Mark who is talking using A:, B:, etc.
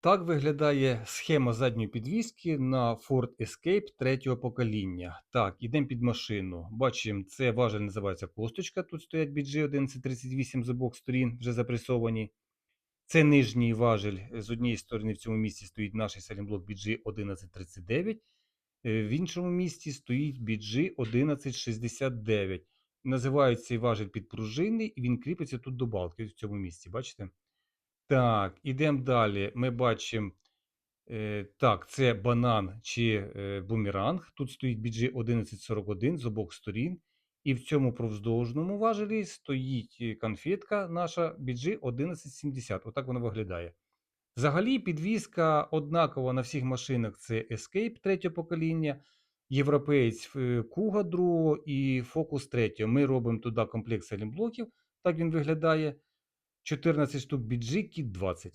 A: Так виглядає схема задньої підвіски на Ford Escape третього покоління. Так, ідемо під машину. Бачимо, це важель називається косточка. Тут стоять BG 1138 з обох сторін, вже запресовані. Це нижній важель. З однієї сторони в цьому місці стоїть наш салімблок BG 1139, е, в іншому місці стоїть BG 1169. Називають цей важель підпружинний, і він кріпиться тут до балки в цьому місці. Бачите? Так, ідемо далі. Ми бачимо, е, так, це банан чи е, бумеранг. Тут стоїть BG 1141 з обох сторін. І в цьому провздовжному важелі стоїть е, конфетка наша BG 1170. Отак вона виглядає. Взагалі, підвізка однакова на всіх машинах. Це Escape третього покоління, європеєць Kuga другого і Focus третього. Ми робимо туди комплект салімблоків. Так він виглядає. 14 штук Kit 20.